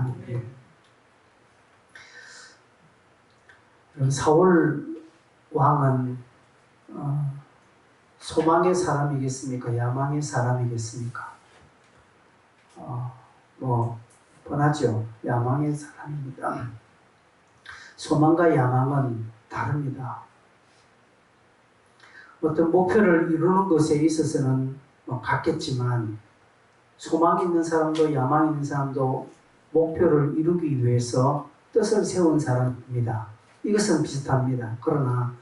하는 일. 사울 왕은 어, 소망의 사람이겠습니까? 야망의 사람이겠습니까? 어, 뭐 뻔하죠. 야망의 사람입니다. 소망과 야망은 다릅니다. 어떤 목표를 이루는 것에 있어서는 뭐 같겠지만 소망 있는 사람도 야망 있는 사람도 목표를 이루기 위해서 뜻을 세운 사람입니다. 이것은 비슷합니다. 그러나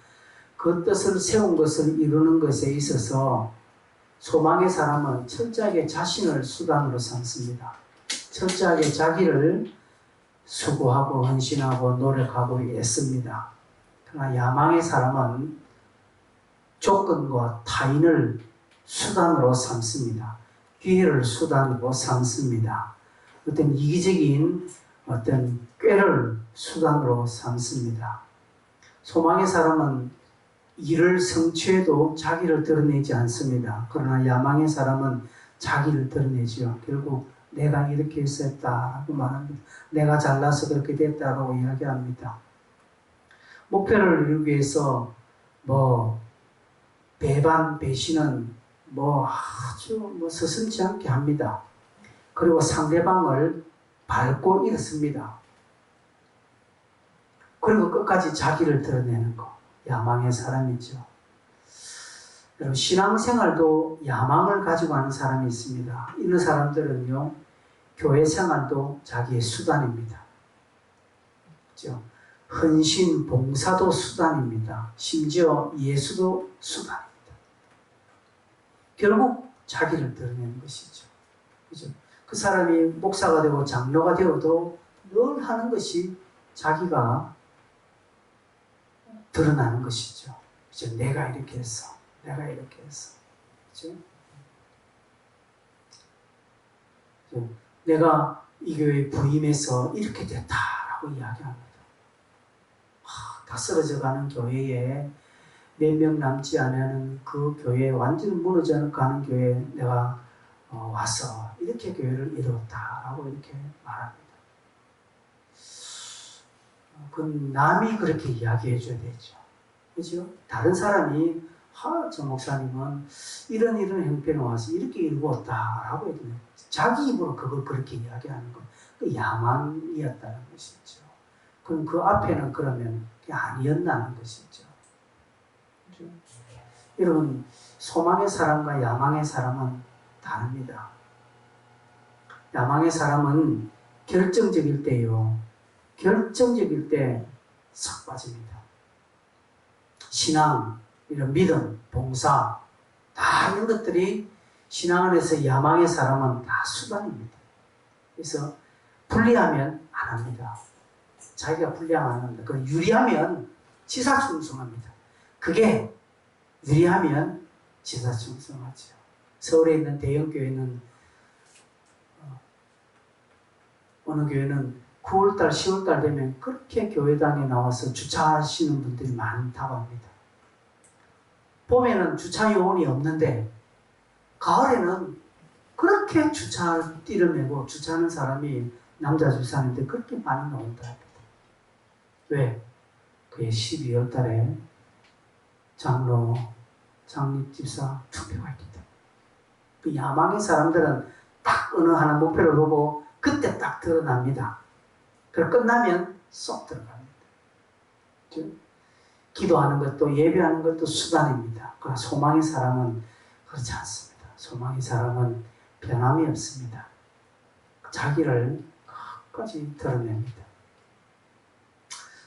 그 뜻을 세운 것을 이루는 것에 있어서 소망의 사람은 철저하게 자신을 수단으로 삼습니다. 철저하게 자기를 수고하고 헌신하고 노력하고 애씁니다. 그러나 야망의 사람은 조건과 타인을 수단으로 삼습니다. 기회를 수단으로 삼습니다. 어떤 이기적인 어떤 꾀를 수단으로 삼습니다. 소망의 사람은 일을 성취해도 자기를 드러내지 않습니다. 그러나 야망의 사람은 자기를 드러내지요. 결국 내가 이렇게 했었다고 말합니다. 내가 잘나서 그렇게 됐다고 이야기합니다. 목표를 이루기 위해서 뭐 배반, 배신은 뭐 아주 뭐 서슴지 않게 합니다. 그리고 상대방을 밟고 일었습니다. 그리고 끝까지 자기를 드러내는 거. 야망의 사람이죠. 여러분, 신앙생활도 야망을 가지고 하는 사람이 있습니다. 이런 사람들은요, 교회 생활도 자기의 수단입니다. 그죠? 헌신, 봉사도 수단입니다. 심지어 예수도 수단입니다. 결국 자기를 드러내는 것이죠. 그죠? 그 사람이 목사가 되고 장로가 되어도 늘 하는 것이 자기가 드러나는 것이죠. 그죠? 내가 이렇게 했어. 내가 이렇게 했어. 그죠? 내가 이 교회에 부임해서 이렇게 됐다라고 이야기합니다. 하, 다 쓰러져 가는 교회에 몇 명 남지 않은 그 교회 완전 무너져 가는 교회에 내가 어, 와서 이렇게 교회를 이루었다라고 이렇게 말합니다. 그건 남이 그렇게 이야기해 줘야 되죠. 그죠? 다른 사람이 하, 저 목사님은 이런 이런 형편에 와서 이렇게 이루었다라고 해도 자기 입으로 그걸 그렇게 이야기하는 건 그 야망이었다는 것이죠. 그럼 그 앞에는 그러면 그게 아니었다는 것이죠. 그죠? 여러분, 소망의 사람과 야망의 사람은 다릅니다. 야망의 사람은 결정적일 때요. 결정적일 때 싹 빠집니다. 신앙, 이런 믿음, 봉사, 다 이런 것들이 신앙 안에서 야망의 사람은 다 수단입니다. 그래서 불리하면 안 합니다. 자기가 불리하면 안 합니다. 그 유리하면 지사충성합니다. 그게 유리하면 지사충성하죠. 서울에 있는 대형 교회는 어, 어느 교회는 9월달, 10월달 되면 그렇게 교회당에 나와서 주차하시는 분들이 많다고 합니다. 봄에는 주차 요원이 없는데 가을에는 그렇게 주차 띠를 메고 주차하는 사람이 남자 주차하는데 그렇게 많이 나온다. 왜? 그게 12월 달에 장로, 장립집사 있기 때문에. 그 야망의 사람들은 딱 어느 하나 목표를 보고 그때 딱 드러납니다. 그걸 끝나면 쏙 들어갑니다. 기도하는 것도 예배하는 것도 수단입니다. 그러나 소망의 사람은 그렇지 않습니다. 소망의 사람은 변함이 없습니다. 자기를 끝까지 드러냅니다.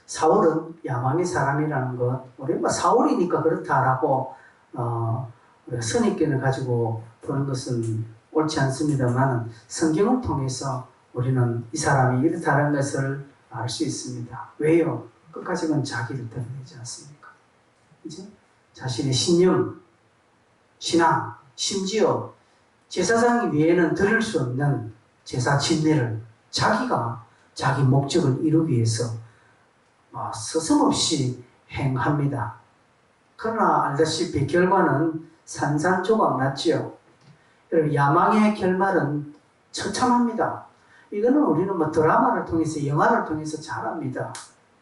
사울은 야망의 사람이라는 것, 우리 뭐 사울이니까 그렇다라고 어, 선입견을 가지고 보는 것은 옳지 않습니다만 성경을 통해서 우리는 이 사람이 이렇다는 것을 알 수 있습니다. 왜요? 끝까지는 자기를 드러내지 않습니까? 그죠? 자신의 신념, 신앙, 심지어 제사장 위에는 들을 수 없는 제사 진례를 자기가 자기 목적을 이루기 위해서 뭐 서슴없이 행합니다. 그러나 알다시피 결과는 산산조각 났지요. 여러분 야망의 결말은 처참합니다. 이거는 우리는 뭐 드라마를 통해서 영화를 통해서 잘 압니다.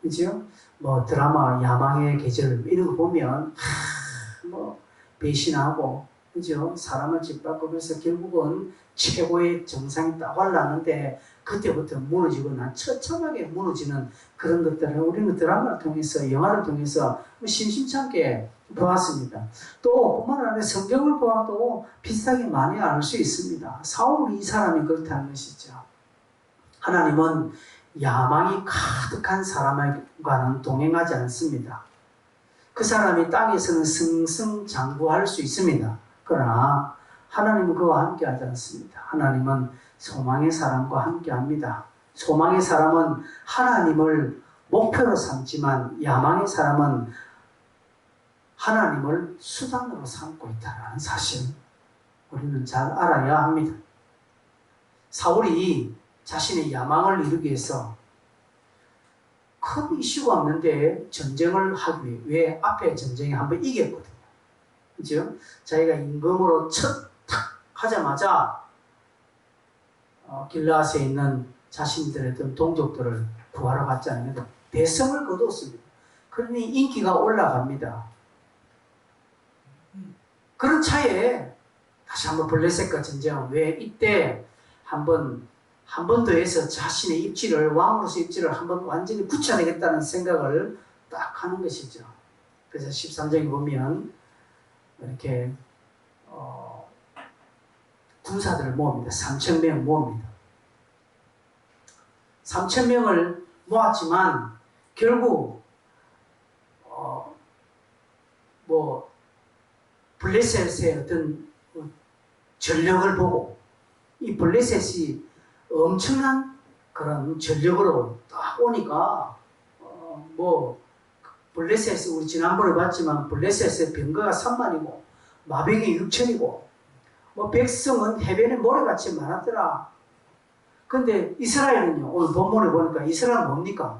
그죠? 뭐 드라마 야망의 계절 이런 거 보면 하, 뭐 배신하고 그죠? 사람을 짓밟고 그래서 결국은 최고의 정상이 딱 올라왔는데 그때부터 무너지고 난 처참하게 무너지는 그런 것들을 우리는 드라마를 통해서 영화를 통해서 뭐 심심찮게 보았습니다. 또 뿐만 아니라 성경을 보아도 비슷하게 많이 알 수 있습니다. 사울 이 사람이 그렇다는 것이죠. 하나님은 야망이 가득한 사람과는 동행하지 않습니다. 그 사람이 땅에서는 승승장구할 수 있습니다. 그러나 하나님은 그와 함께 하지 않습니다. 하나님은 소망의 사람과 함께 합니다. 소망의 사람은 하나님을 목표로 삼지만 야망의 사람은 하나님을 수단으로 삼고 있다는 사실 우리는 잘 알아야 합니다. 사울이 자신의 야망을 이루기 위해서 큰 이슈가 없는데 전쟁을 하기 위해 왜 앞에 전쟁에 한번 이겼거든요. 그죠? 자기가 임금으로 첫 탁 하자마자 어, 길라스에 있는 자신들의 동족들을 구하러 갔지 않습니까? 대성을 거뒀습니다. 그러니 인기가 올라갑니다. 그런 차에 다시 한번 블레셋과 전쟁은 왜 이때 한번 한 번 더 해서 자신의 입지를 왕으로서 입지를 한번 완전히 굳혀내겠다는 생각을 딱 하는 것이죠. 그래서 13장에 보면 이렇게 어, 군사들을 모읍니다. 3천 명 모읍니다. 3천 명을 모았지만 결국 어, 뭐 블레셋의 어떤 전력을 보고 이 블레셋이 엄청난 그런 전력으로 딱 오니까 어, 뭐 블레셋 우리 지난번에 봤지만 블레셋의 병거가 3만이고 마병이 6천이고 뭐 백성은 해변에 모래같이 많았더라. 근데 이스라엘은요 오늘 본문에 보니까 이스라엘 뭡니까?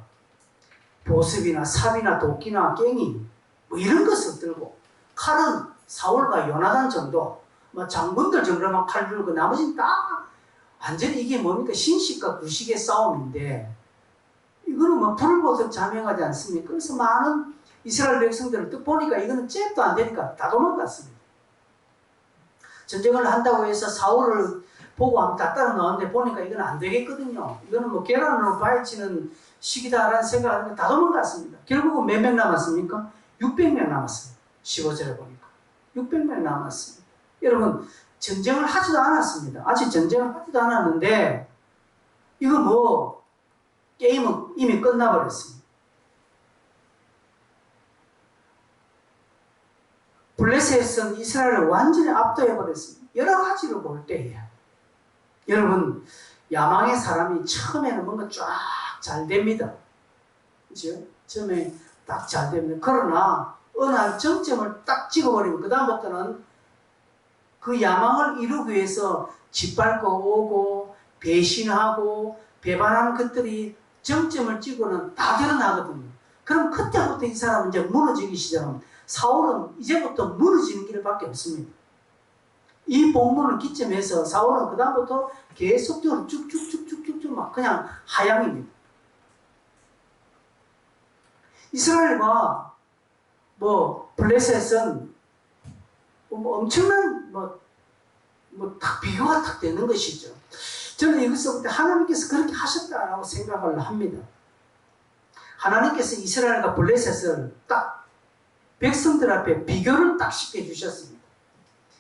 보습이나 삽이나 도끼나 깽이 뭐 이런 것을 들고 칼은 사울과 요나단 정도 뭐 장군들 정도만 칼 들고 나머지는 다 완전히 이게 뭡니까? 신식과 구식의 싸움인데, 이거는 뭐 불을 보듯 자명하지 않습니까? 그래서 많은 이스라엘 백성들을 또 보니까 이거는 잽도 안 되니까 다 도망갔습니다. 전쟁을 한다고 해서 사울을 보고 하면 다 따라 나왔는데 보니까 이건 안 되겠거든요. 이거는 뭐 계란으로 파헤치는 시기다라는 생각을 다 도망갔습니다. 결국은 몇 명 남았습니까? 600명 남았습니다. 15절에 보니까. 600명 남았습니다. 여러분, 전쟁을 하지도 않았습니다. 아직 전쟁을 하지도 않았는데, 이거 뭐, 게임은 이미 끝나버렸습니다. 블레셋은 이스라엘을 완전히 압도해버렸습니다. 여러 가지로 볼 때에. 여러분, 야망의 사람이 처음에는 뭔가 쫙 잘 됩니다. 그죠? 처음에 딱 잘 됩니다. 그러나, 어느 한 정점을 딱 찍어버리면, 그다음부터는 그 야망을 이루기 위해서 짓밟고 오고 배신하고 배반하는 것들이 정점을 찍고는 다 드러나거든요. 그럼 그때부터 이 사람은 이제 무너지기 시작합니다. 사울은 이제부터 무너지는 길밖에 없습니다. 이 본문을 기점해서 사울은 그다음부터 계속적으로 쭉쭉쭉쭉쭉쭉 막 그냥 하향입니다. 이스라엘과 뭐 블레셋은 뭐 엄청난 뭐, 뭐, 딱 비교가 딱 되는 것이죠. 저는 이것을 볼때 하나님께서 그렇게 하셨다라고 생각을 합니다. 하나님께서 이스라엘과 블레셋을 딱 백성들 앞에 비교를 딱 시켜 주셨습니다.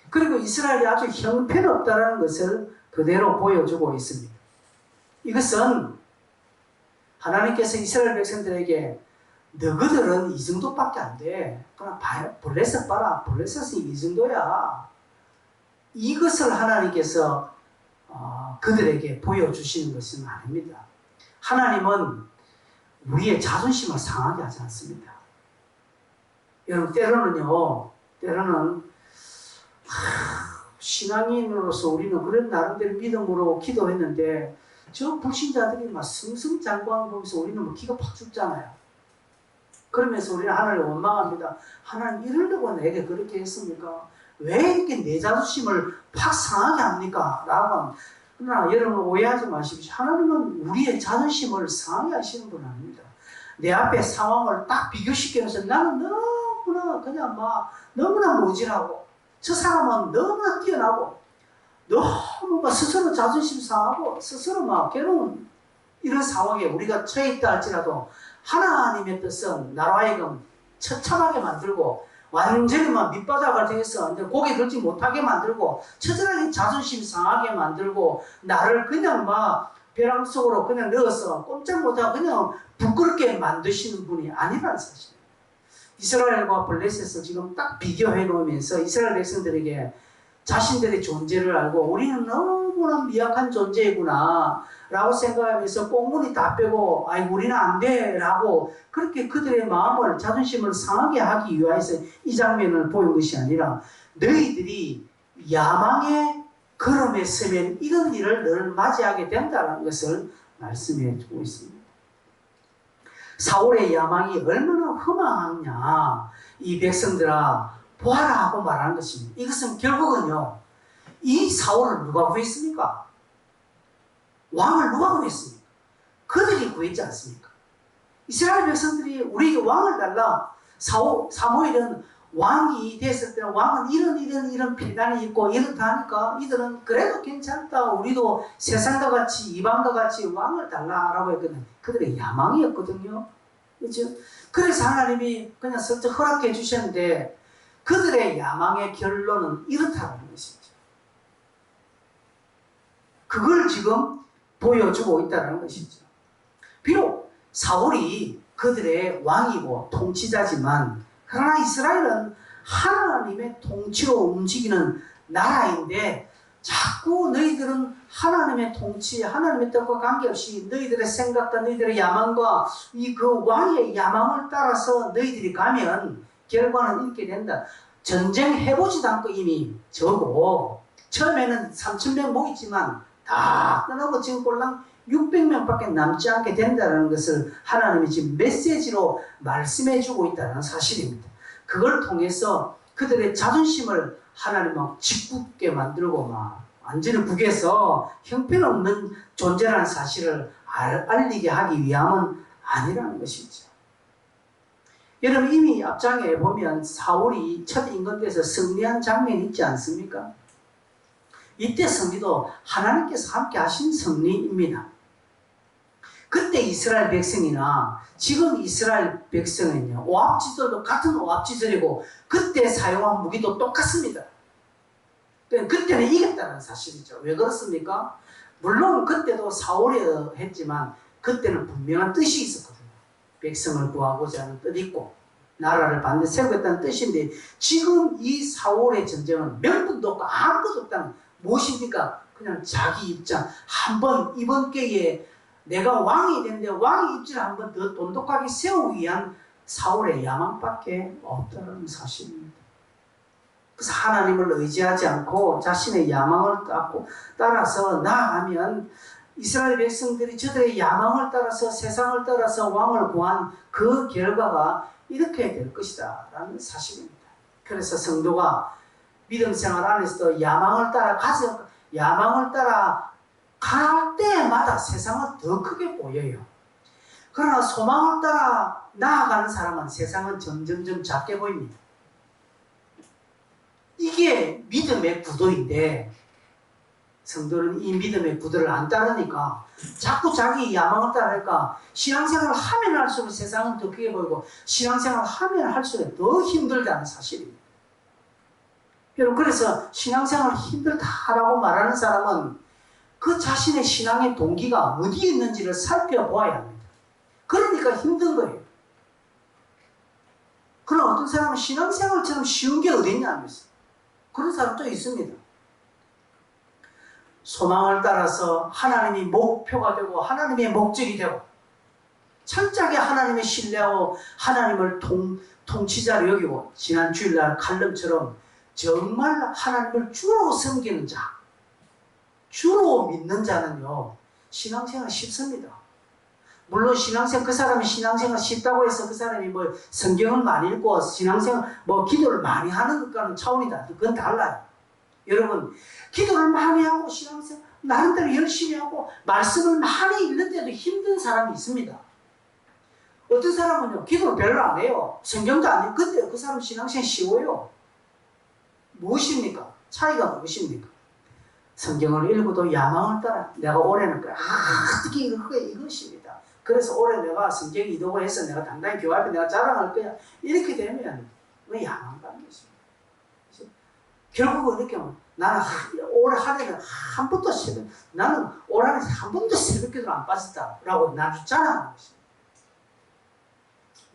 그리고 이스라엘이 아주 형편없다라는 것을 그대로 보여주고 있습니다. 이것은 하나님께서 이스라엘 백성들에게 너희들은 이 정도밖에 안 돼. 그냥 블레셋 봐라. 블레셋이 이 정도야. 이것을 하나님께서 어, 그들에게 보여주시는 것은 아닙니다. 하나님은 우리의 자존심을 상하게 하지 않습니다. 여러분, 때로는요, 때로는, 하, 신앙인으로서 우리는 그런 나름대로 믿음으로 기도했는데, 저 불신자들이 막 승승장구하는 보면서 우리는 뭐 기가 팍 죽잖아요. 그러면서 우리는 하나님을 원망합니다. 하나님 이러려고 내게 그렇게 했습니까? 왜 이렇게 내 자존심을 팍 상하게 합니까? 라고 그러나 여러분 오해하지 마십시오. 하나님은 우리의 자존심을 상하게 하시는 분 아닙니다. 내 앞에 상황을 딱 비교시키면서 나는 너무 나 그냥 막 너무나 모질하고 저 사람은 너무나 뛰어나고 너무 막 스스로 자존심 상하고 스스로 막 괴로운 이런 상황에 우리가 처해 있다 할지라도 하나님의 뜻은 나로 하여금 처참하게 만들고 완전히 막 밑바닥을 통해서 고개 들지 못하게 만들고 처절하게 자존심 상하게 만들고 나를 그냥 막 벼랑 속으로 그냥 넣어서 꼼짝 못하고 그냥 부끄럽게 만드시는 분이 아니라는 사실. 이스라엘과 블레셋을 지금 딱 비교해 놓으면서 이스라엘 백성들에게 자신들의 존재를 알고 우리는 너무나 미약한 존재이구나 라고 생각하면서 꽁무니 다 빼고 아이 우리는 안 돼 라고 그렇게 그들의 마음을 자존심을 상하게 하기 위해서 이 장면을 보인 것이 아니라 너희들이 야망의 걸음에 서면 이런 일을 늘 맞이하게 된다는 것을 말씀해 주고 있습니다. 사울의 야망이 얼마나 허망하냐 이 백성들아 보아라 하고 말하는 것입니다. 이것은 결국은요 이 사울을 누가 구했습니까? 왕을 누가 구했습니까? 그들이 구했지 않습니까? 이스라엘 백성들이 우리에게 왕을 달라 사오, 사무엘은 왕이 됐을 때는 왕은 이런 이런 이런 비난이 있고 이렇다 하니까 이들은 그래도 괜찮다 우리도 세상과 같이 이방과 같이 왕을 달라라고 했거든. 그들의 야망이었거든요. 그렇죠? 그래서 하나님이 그냥 슬쩍 허락해 주셨는데 그들의 야망의 결론은 이렇다는 것이죠. 그걸 지금 보여주고 있다는 것이죠. 비록 사울이 그들의 왕이고 통치자지만 그러나 이스라엘은 하나님의 통치로 움직이는 나라인데 자꾸 너희들은 하나님의 통치, 하나님의 뜻과 관계없이 너희들의 생각과 너희들의 야망과 이 그 왕의 야망을 따라서 너희들이 가면 결과는 이렇게 된다. 전쟁 해보지도 않고 이미 저고 처음에는 3천명 모이지만 다 떠나고 지금 꼴랑 600명밖에 남지 않게 된다는 것을 하나님이 지금 메시지로 말씀해 주고 있다는 사실입니다. 그걸 통해서 그들의 자존심을 하나님 막 짓궂게 만들고 막 완전히 북에서 형편없는 존재라는 사실을 알, 알리게 하기 위함은 아니라는 것이죠. 여러분 이미 앞장에 보면 사울이 첫 임금돼서 승리한 장면이 있지 않습니까? 이때 승리도 하나님께서 함께 하신 승리입니다. 그때 이스라엘 백성이나 지금 이스라엘 백성은요, 오합지졸도 같은 오합지졸이고, 그때 사용한 무기도 똑같습니다. 그때는 이겼다는 사실이죠. 왜 그렇습니까? 물론 그때도 사울이 했지만, 그때는 분명한 뜻이 있었거든요. 백성을 구하고자 하는 뜻이 있고, 나라를 반드시 세우겠다는 뜻인데, 지금 이 사울의 전쟁은 명분도 없고 아무것도 없다는, 무엇입니까? 그냥 자기 입장, 한 번 이번 기회에 내가 왕이 됐는데 왕의 입지를 한번 더 돈독하게 세우기 위한 사울의 야망밖에 없다는 사실입니다. 그래서 하나님을 의지하지 않고 자신의 야망을 따라서 나아가면 이스라엘 백성들이 저들의 야망을 따라서 세상을 따라서 왕을 구한 그 결과가 이렇게 될 것이다 라는 사실입니다. 그래서 성도가 믿음 생활 안에서도 야망을 따라 가서 야망을 따라 갈 때마다 세상은 더 크게 보여요. 그러나 소망을 따라 나아가는 사람은 세상은 점점점 작게 보입니다. 이게 믿음의 구도인데 성도는 이 믿음의 구도를 안 따르니까 자꾸 자기 야망을 따르니까 신앙생활을 하면 할수록 세상은 더 크게 보이고 신앙생활을 하면 할수록 더 힘들다는 사실입니다. 여러분 그래서 신앙생활 힘들다라고 말하는 사람은 그 자신의 신앙의 동기가 어디에 있는지를 살펴보아야 합니다. 그러니까 힘든 거예요. 그럼 어떤 사람은 신앙생활처럼 쉬운 게 어디 있냐면서 그런 사람도 있습니다. 소망을 따라서 하나님이 목표가 되고 하나님의 목적이 되고 철저하게 하나님의 신뢰하고 하나님을 통, 통치자로 여기고 지난 주일날 칼럼처럼 정말 하나님을 주로 섬기는 자 주로 믿는 자는요, 신앙생활 쉽습니다. 물론 신앙생활, 그 사람이 신앙생활 쉽다고 해서 그 사람이 뭐 성경을 많이 읽고 신앙생활, 뭐 기도를 많이 하는 것과는 차원이 다. 그건 달라요. 여러분, 기도를 많이 하고 신앙생활 나름대로 열심히 하고 말씀을 많이 읽는데도 힘든 사람이 있습니다. 어떤 사람은요 기도를 별로 안 해요. 성경도 안 읽고 근데 그 사람 신앙생활 쉬워요. 무엇입니까? 차이가 무엇입니까? 성경을 읽어도 야망을 따라 내가 올해는 그- 아, 어떻게 이거 이것입니다. 그래서 올해 내가 성경 이동을 해서 내가 당당히 교회 앞에 내가 자랑할 거야. 이렇게 되면 왜 야망 가는 것입니다. 그래서 결국은 이렇게 나는 하- 올 한해는 한 번도 새벽 나는 올 한해 한 번도 새벽기도를 안 빠졌다라고 나를 자랑하는 것입니다.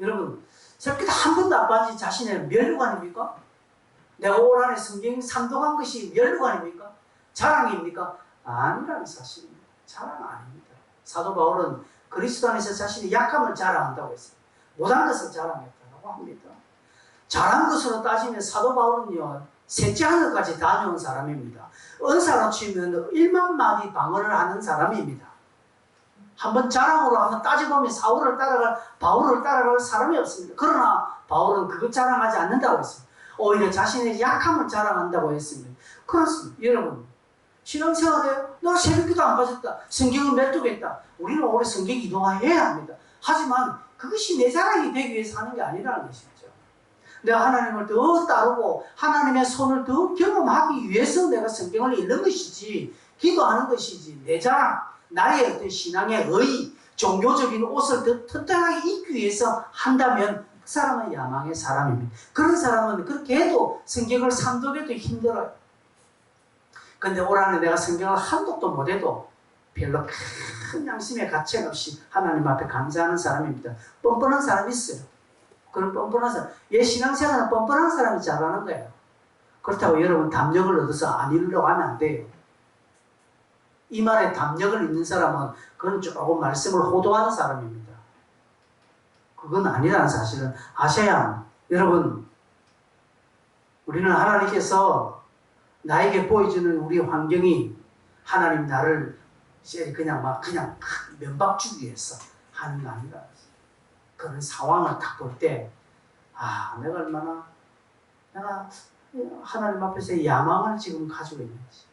여러분 새벽기도 한 번도 안 빠진 자신의 멸류관입니까? 내가 올 한해 성경 상독한 것이 멸류관입니까? 자랑입니까? 아니라는 사실입니다. 자랑 아닙니다. 사도 바울은 그리스도 안에서 자신의 약함을 자랑한다고 했어요. 못한 것을 자랑했다고 합니다. 잘한 것으로 따지면 사도 바울은요, 셋째 하늘까지 다녀온 사람입니다. 은사로 치면 1만 마디 방언을 하는 사람입니다. 한번 자랑으로 한번 따져보면 사울을 따라갈, 바울을 따라갈 사람이 없습니다. 그러나 바울은 그것 자랑하지 않는다고 했습니다. 오히려 자신의 약함을 자랑한다고 했습니다. 그렇습니다. 여러분, 신앙생활에 너 새벽기도 안 빠졌다. 성경을 메뚜겠다. 우리는 올해 성경 이동해야 합니다. 하지만 그것이 내 자랑이 되기 위해서 하는 게 아니라는 것이죠. 내가 하나님을 더 따르고 하나님의 손을 더 경험하기 위해서 내가 성경을 읽는 것이지 기도하는 것이지 내 자랑, 나의 어떤 신앙의 의, 종교적인 옷을 더 튼튼하게 입기 위해서 한다면 그 사람은 야망의 사람입니다. 그런 사람은 그렇게 해도 성경을 산독해도 힘들어요. 근데 올 한해 내가 성경을 한 독도 못 해도 별로 큰 양심의 가책 없이 하나님 앞에 감사하는 사람입니다. 뻔뻔한 사람이 있어요. 그런 뻔뻔한 사람. 얘 신앙생활은 뻔뻔한 사람이 잘하는 거예요. 그렇다고 여러분 담력을 얻어서 안 이루려고 하면 안 돼요. 이 말에 담력을 있는 사람은 그건 조금 말씀을 호도하는 사람입니다. 그건 아니라는 사실을 아셔야 합니다. 여러분, 우리는 하나님께서 나에게 보여주는 우리 환경이 하나님 나를 그냥 막 그냥 면박 주기 위해서 하는 게 아니라 그런 상황을 딱 볼 때, 아, 내가 얼마나, 내가 하나님 앞에서 야망을 지금 가지고 있는지,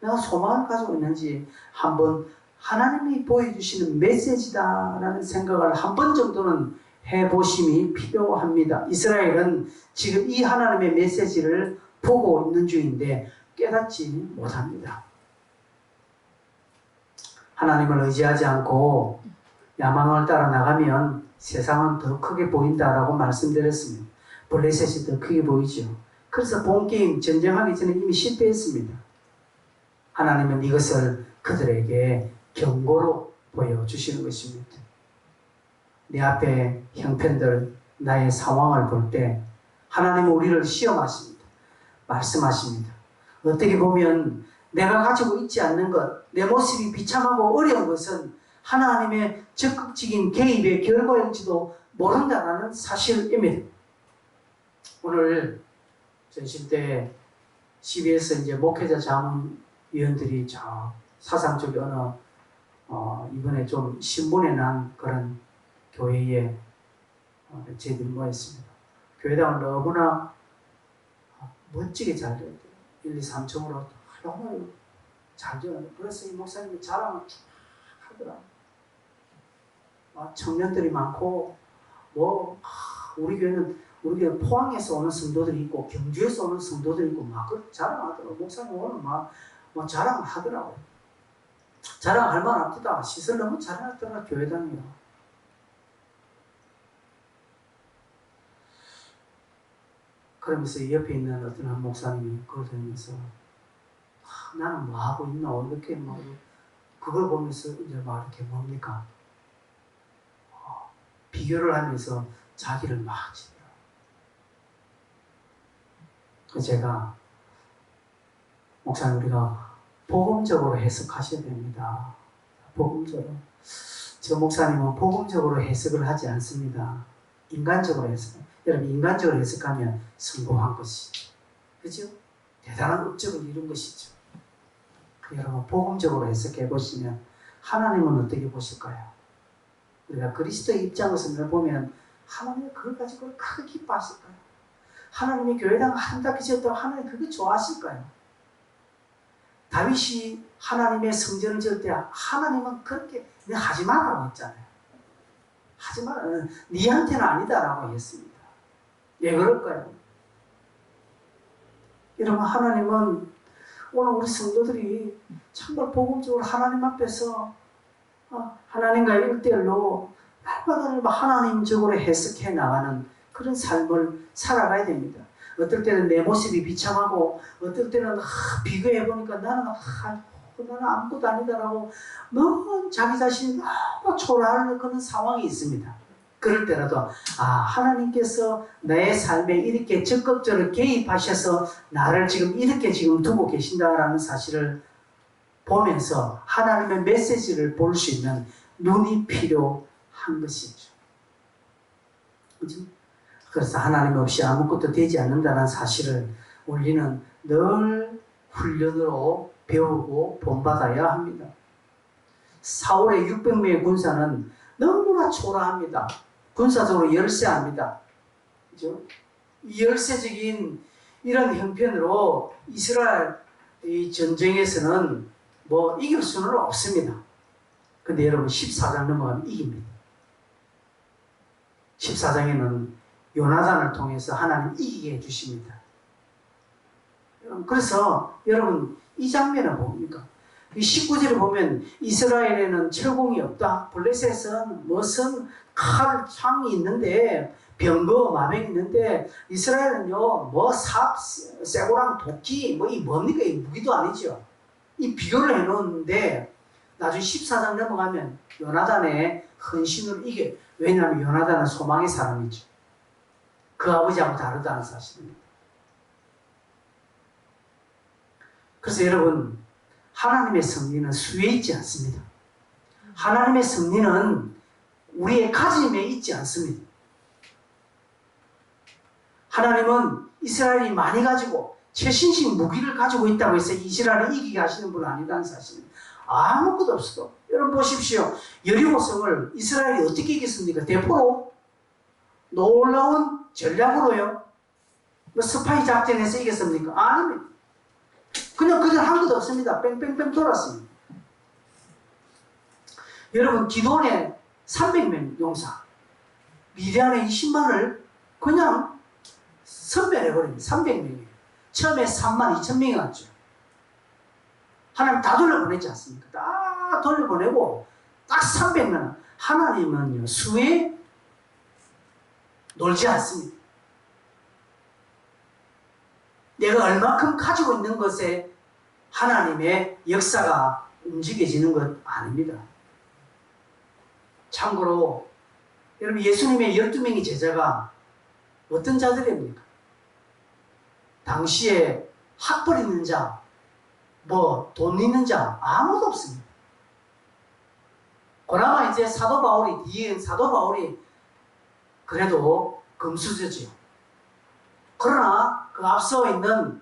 내가 소망을 가지고 있는지 한번 하나님이 보여주시는 메시지다라는 생각을 한 번 정도는 해보심이 필요합니다. 이스라엘은 지금 이 하나님의 메시지를 보고 있는 중인데 깨닫지 못합니다. 하나님을 의지하지 않고 야망을 따라 나가면 세상은 더 크게 보인다라고 말씀드렸습니다. 블레셋이 더 크게 보이죠. 그래서 본 게임 전쟁하기 전에 이미 실패했습니다. 하나님은 이것을 그들에게 경고로 보여주시는 것입니다. 내 앞에 형편들, 나의 상황을 볼 때 하나님은 우리를 시험하십니다. 말씀하십니다. 어떻게 보면 내가 가지고 있지 않는 것, 내 모습이 비참하고 어려운 것은 하나님의 적극적인 개입의 결과일지도 모른다는 사실입니다. 오늘 전신 때 CBS 이제 목회자 자문위원들이 저 사상 쪽에 어느 어, 이번에 좀 신문에 난 그런 교회에 어, 저희들이 모였습니다. 교회당을 너무나 멋지게 잘 되었대요. 1, 2, 3층으로 너무 잘 되었는데 그래서 이 목사님이 자랑을 쫙 하더라고요. 아, 청년들이 많고 뭐 아, 우리 교회는 우리 교회 포항에서 오는 성도들이 있고 경주에서 오는 성도들이 있고 막 자랑하더라고 목사님 오늘 막, 뭐 자랑을 하더라고요. 자랑할 만 없다. 시설 너무 잘해놨더라 교회당이요 그러면서 옆에 있는 어떤 한 목사님이 그걸 들으면서 아, 나는 뭐 하고 있나 이렇게 막 그걸 보면서 이제 막 이렇게 뭡니까 어, 비교를 하면서 자기를 막 제가 목사님 우리가 복음적으로 해석하셔야 됩니다. 복음적으로 저 목사님은 복음적으로 해석을 하지 않습니다. 인간적으로 해석. 여러분 인간적으로 해석하면 성공한 것이죠. 그죠? 대단한 업적을 이룬 것이죠. 여러분 복음적으로 해석해 보시면 하나님은 어떻게 보실까요? 우리가 그리스도의 입장에서 보면 하나님이 그걸 가지고 크게 기뻐하실까요? 하나님이 교회당 한다 그쳤다고 하나님 그게 좋아하실까요? 다윗이 하나님의 성전을 지을 때 하나님은 그렇게 내 하지 말라고 했잖아요. 하지 마라. 어, 니한테는 아니다라고 했습니다. 왜 그럴까요? 여러분 하나님은 오늘 우리 성도들이 정말 복음적으로 하나님 앞에서 어, 하나님과 일대일로 날마다 하나님적으로 해석해 나가는 그런 삶을 살아가야 됩니다. 어떨 때는 내 모습이 비참하고 어떨 때는 아, 비교해 보니까 나는 아, 나는 아무것도 아니다라고 너무 자기 자신이 너무 초라할 그런 상황이 있습니다. 그럴 때라도 아 하나님께서 내 삶에 이렇게 적극적으로 개입하셔서 나를 지금 이렇게 지금 두고 계신다라는 사실을 보면서 하나님의 메시지를 볼 수 있는 눈이 필요한 것이죠. 그죠? 그래서 하나님 없이 아무것도 되지 않는다는 사실을 우리는 늘 훈련으로 배우고 본받아야 합니다. 사울의 600명의 군사는 너무나 초라합니다. 군사적으로 열세합니다. 그죠? 이 열세적인 이런 형편으로 이스라엘 이 전쟁에서는 뭐 이길 수는 없습니다. 근데 여러분 14장 넘어가면 이깁니다. 14장에는 요나단을 통해서 하나님 이기게 해주십니다. 그래서 여러분 이 장면을 봅니까? 이 19절에 보면 이스라엘에는 철공이 없다. 블레셋은 무슨 칼, 창이 있는데 병거, 마병이 있는데 이스라엘은요 뭐 삽, 쇠고랑 도끼 뭐 이 뭡니까? 이 무기도 아니죠. 이 비교를 해놓는데 나중에 14장 넘어가면 요나단의 헌신으로 이게 왜냐하면 요나단은 소망의 사람이죠. 그 아버지하고 다르다는 사실입니다. 그래서 여러분 하나님의 승리는 수에 있지 않습니다. 하나님의 승리는 우리의 가짐에 있지 않습니다. 하나님은 이스라엘이 많이 가지고 최신식 무기를 가지고 있다고 해서 이스라엘을 이기게 하시는 분은 아니다는 사실입니다. 아무것도 없어도 여러분 보십시오. 여리고성을 이스라엘이 어떻게 이겼습니까? 대포로 놀라운 전략으로요. 뭐 스파이 작전에서 이겼습니까? 아닙니다. 그냥 그들 한 것도 없습니다. 뺑뺑뺑 돌았습니다. 여러분 기도원의 300명 용사 미디안의 20만을 그냥 선별해버립니다. 300명이에요. 처음에 3만 2천 명이 왔죠. 하나님 다 돌려보냈지 않습니까? 다 돌려보내고 딱 300명. 하나님은요 수에 놀지 않습니다. 내가 얼마큼 가지고 있는 것에 하나님의 역사가 움직여지는 것 아닙니다. 참고로 여러분 예수님의 12명의 제자가 어떤 자들입니까? 당시에 학벌 있는 자, 뭐 돈 있는 자 아무도 없습니다. 그나마 이제 사도 바울이 뒤에 사도 바울이 그래도 금수저지요. 그러나 그 앞서 있는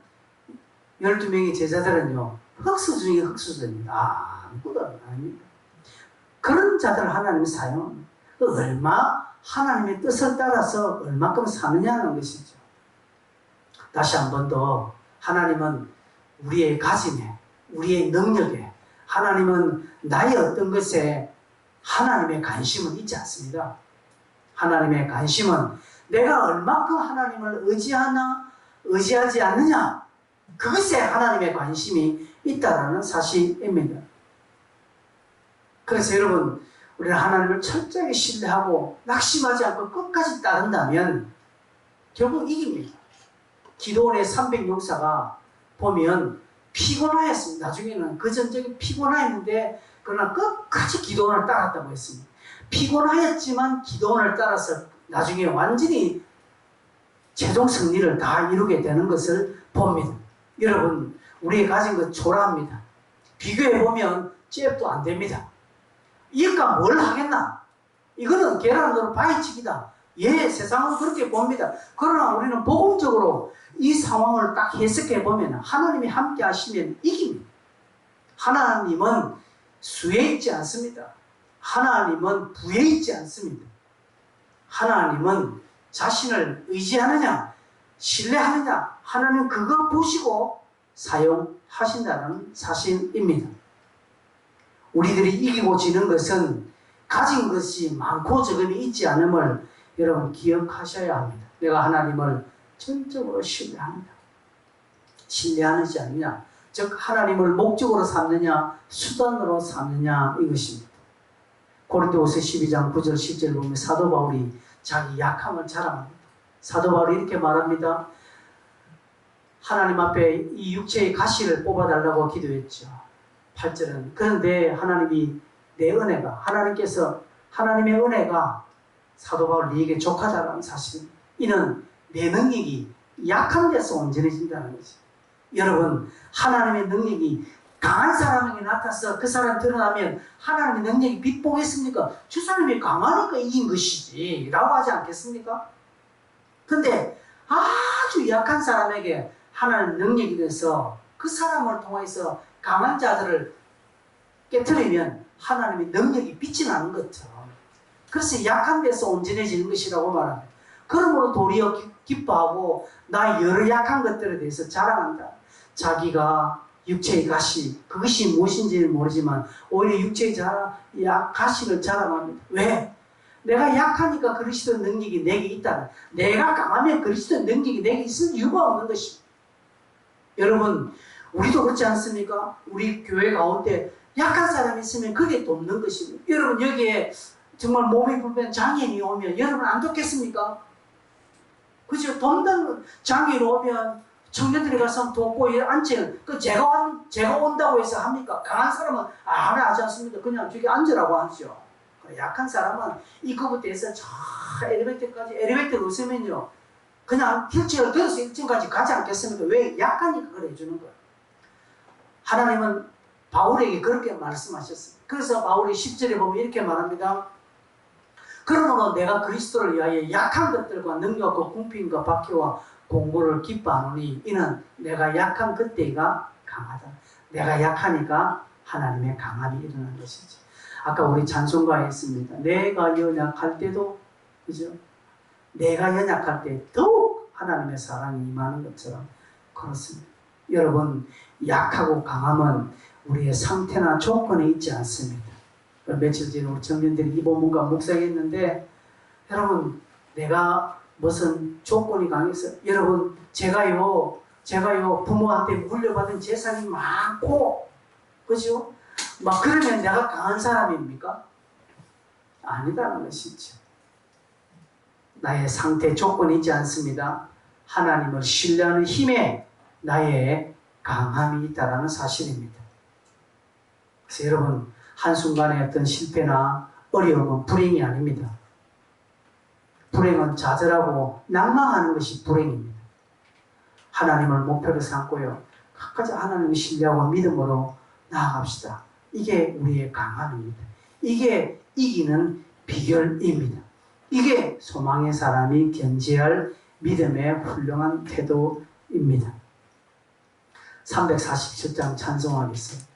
12명의 제자들은요, 흑수 중에 흑수저입니다. 아무것도 아닙니다. 그런 자들을 하나님이 사용, 얼마 하나님의 뜻을 따라서 얼마큼 사느냐는 것이죠. 다시 한 번 더, 하나님은 우리의 가짐에, 우리의 능력에, 하나님은 나의 어떤 것에 하나님의 관심은 있지 않습니다. 하나님의 관심은 내가 얼마큼 하나님을 의지하나, 의지하지 않느냐, 그것에 하나님의 관심이 있다라는 사실입니다. 그래서 여러분, 우리는 하나님을 철저하게 신뢰하고 낙심하지 않고 끝까지 따른다면 결국 이깁니다. 기도원의 300용사가 보면 피곤하였습니다. 나중에는 그 전적인 피곤하였는데 그러나 끝까지 기도원을 따랐다고 했습니다. 피곤하였지만 기도원을 따라서 나중에 완전히 최종 승리를 다 이루게 되는 것을 봅니다. 여러분, 우리 가진 것 초라합니다. 비교해보면 잽도 안 됩니다. 이것과 뭘 하겠나? 이거는 계란으로 바위치기다. 예, 세상은 그렇게 봅니다. 그러나 우리는 복음적으로 이 상황을 딱 해석해 보면 하나님이 함께 하시면 이깁니다. 하나님은 수에 있지 않습니다. 하나님은 부에 있지 않습니다. 하나님은 자신을 의지하느냐, 신뢰하느냐, 하나님 그거 보시고 사용하신다는 사실입니다. 우리들이 이기고 지는 것은 가진 것이 많고 적음이 있지 않음을 여러분 기억하셔야 합니다. 내가 하나님을 전적으로 신뢰합니다. 신뢰하는지 아니냐? 즉 하나님을 목적으로 삼느냐 수단으로 삼느냐 이것입니다. 고린도후서 12장 9절 10절 보면 사도 바울이 자기 약함을 자랑합니다. 사도 바울이 이렇게 말합니다. 하나님 앞에 이 육체의 가시를 뽑아달라고 기도했죠. 8절은 그런데 하나님이 내 은혜가 하나님께서 하나님의 은혜가 사도 바울 네게 족하다는 사실 이는 내 능력이 약한 데서 온전해진다는 거죠. 여러분 하나님의 능력이 강한 사람에게 나타서 그 사람 드러나면 하나님의 능력이 빛보겠습니까? 주 사람이 강하니까 이긴 것이지 라고 하지 않겠습니까? 근데 아주 약한 사람에게 하나님 능력이 돼서 그 사람을 통해서 강한 자들을 깨뜨리면 하나님의 능력이 빛이 나는 것처럼 그래서 약한 데서 온전해지는 것이라고 말합니다. 그러므로 도리어 기- 기뻐하고 나 여러 약한 것들에 대해서 자랑한다. 자기가 육체의 가시 그것이 무엇인지는 모르지만 오히려 육체의 자, 야, 가시를 자랑합니다. 왜? 내가 약하니까 그리스도 능력이 내게 있다. 내가 강하면 그리스도 능력이 내게 있을 이유가 없는 것입니다. 여러분 우리도 그렇지 않습니까? 우리 교회 가운데 약한 사람이 있으면 그게 돕는 것입니다. 여러분 여기에 정말 몸이 불편 장애인이 오면 여러분 안 돕겠습니까? 그죠? 돕는 장애인 오면 청년들이 가서 돕고 이 앉히는 그 제가 온, 제가 온다고 해서 합니까? 강한 사람은 안 하지 않습니다. 그냥 저기 앉으라고 하죠. 약한 사람은 이 그부터 해서 저 엘리베이터까지 엘리베이터가 없으면요 그냥 휠체어를 들어서 1층까지 가지 않겠습니까? 왜? 약하니까 그래 주는 거예요. 하나님은 바울에게 그렇게 말씀하셨어요. 그래서 바울이 10절에 보면 이렇게 말합니다. 그러므로 내가 그리스도를 위하여 약한 것들과 능력과 궁핍과 박해와 공고를 기뻐하노니 이는 내가 약한 그때가 강하다. 내가 약하니까 하나님의 강함이 일어난 것이지. 아까 우리 찬송가에 했습니다. 내가 연약할 때도 그죠? 내가 연약할 때 더욱 하나님의 사랑이 임하는 것처럼 그렇습니다. 여러분 약하고 강함은 우리의 상태나 조건에 있지 않습니다. 며칠 전에 우리 청년들이 이 본문과 묵상했는데 여러분 내가 무슨 조건이 강해서 여러분 제가요 제가요 부모한테 물려받은 재산이 많고 그죠? 막 그러면 내가 강한 사람입니까? 아니다는 것이죠. 나의 상태 조건이 있지 않습니다. 하나님을 신뢰하는 힘에 나의 강함이 있다라는 사실입니다. 그래서 여러분 한순간의 어떤 실패나 어려움은 불행이 아닙니다. 불행은 좌절하고 낭망하는 것이 불행입니다. 하나님을 목표로 삼고요. 끝까지 하나님을 신뢰하고 믿음으로 나아갑시다. 이게 우리의 강함입니다. 이게 이기는 비결입니다. 이게 소망의 사람이 견지할 믿음의 훌륭한 태도입니다. 347장 찬송하겠습니다.